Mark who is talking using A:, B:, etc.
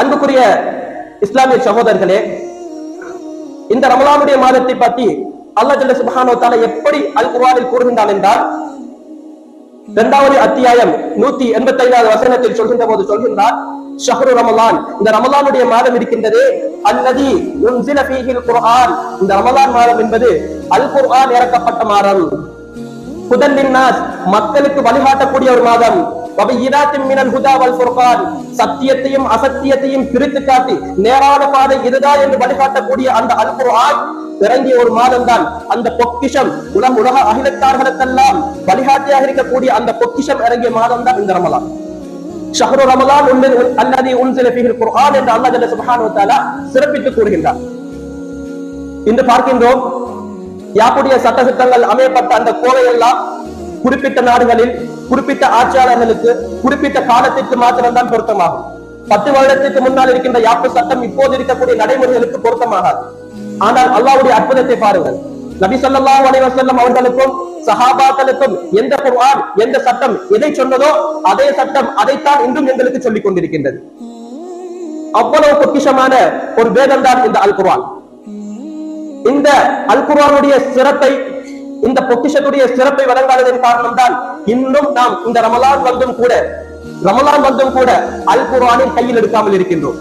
A: அன்புக்குரிய இஸ்லாமிய சகோதரர்களே இந்த ரமலானுடைய மாதத்தை பற்றி அல்லா ஜல்ல சுபஹானோ வ எப்படி அல் குர்ஆனில் கூறுகின்றான் என்றால் இரண்டாவது அத்தியாயம் நூத்தி எண்பத்தி ஐந்தாவது வசனத்தில் சொல்கின்ற போது சொல்கின்றார் ஷஹ்ரு ரமலான். இந்த ரமலானுடைய மாதம் இருக்கின்றது அல்லதி உன்சில ஃபீஹில் குர்ஆன். இந்த ரமலான் மாதம் என்பது அல் குர்ஆன் இறக்கப்பட்ட மாதம். ஹுதல்லின் மக்களுக்கு வழிகாட்டக்கூடிய ஒரு மாதம். சத்தியத்தையும் அசத்தியத்தையும் பிரித்து காட்டி நேரான பாதை இதுதான் என்று வழிகாட்டக்கூடிய அந்த அல் இறங்கிய ஒரு மாதம் தான் அந்த பொக்கிஷம் உலக உலக அகிலத்தார்களுக்கெல்லாம் வழிகாட்டியாக இருக்கக்கூடிய அந்த பொக்கிஷம் இறங்கிய மாதம் தான் இந்த ரமலான். ஷஹரு ரமலான் உள்ளது அல்லது உன்சில பிகில் குர்ஆன் என்று அல்லாஹ் ஜல்ல சுப்ஹானஹு வ தஆலா சிறப்பித்து கூறுகின்றார் இன்று பார்க்கின்றோம் யாப்புடைய சட்டத்திட்டங்கள் அமையப்பட்ட அந்த கோவையெல்லாம் குறிப்பிட்ட நாடுகளில் குறிப்பிட்ட ஆட்சியாளர்களுக்கு குறிப்பிட்ட காலத்திற்கு மாத்திரம்தான் பொருத்தமாகும். பத்து வருடத்திற்கு முன்னால் இருக்கின்ற யாப்பு சட்டம் இப்போது இருக்கக்கூடிய நடைமுறைகளுக்கு பொருத்தமாகாது. ஆனால் அல்லாவுடைய அற்புதத்தை பாருங்கள். நபி சொல்லா அலைவசல்லம் அவர்களுக்கும் சஹாபாக்களுக்கும் எந்த குர்ஆன் எந்த சட்டம் எதை சொன்னதோ அதே சட்டம் அதைத்தான் இன்றும் எங்களுக்கு சொல்லிக் கொண்டிருக்கின்றது. அவ்வளவு பொக்கிஷமான ஒரு வேதம் தான் இந்த அல் குர்ஆன். இந்த அல்குரானுடைய சிறப்பை இந்த பொக்கிஷத்துடைய சிறப்பை வழங்காததன் காரணம் தான் இன்னும் நாம் இந்த ரமலான் வந்தும் கூட ரமலான் வந்தும் கூட அல் குர்ஆனை கையில் எடுக்காமல் இருக்கின்றோம்.